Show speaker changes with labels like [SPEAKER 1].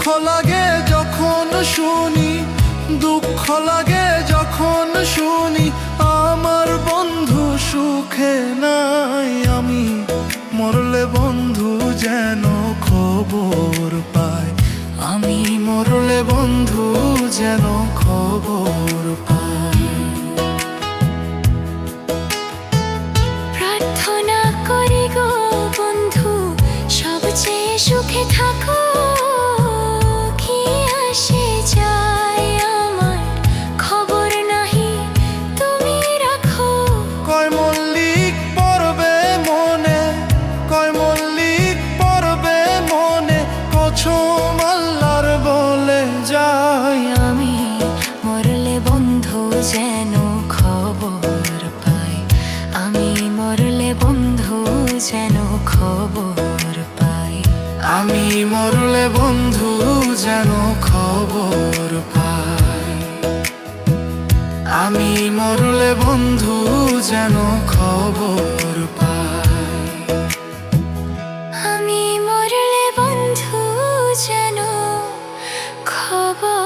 [SPEAKER 1] দুঃখ লাগে যখন শুনি, দুঃখ লাগে যখন শুনি, আমার বন্ধু সুখে নাই আমি। মরলে বন্ধু যেন খবর পায়। আমি মরলে বন্ধু যেন খবর পায়।
[SPEAKER 2] বন্ধু যেন খবর
[SPEAKER 1] পাই
[SPEAKER 2] আমি মরলে বন্ধু যেন খবর পাই আমি মরলে বন্ধু যেন খবর পাই
[SPEAKER 1] আমি মরলে বন্ধু যেন খবর পাই আমি মরলে বন্ধু যেন খবর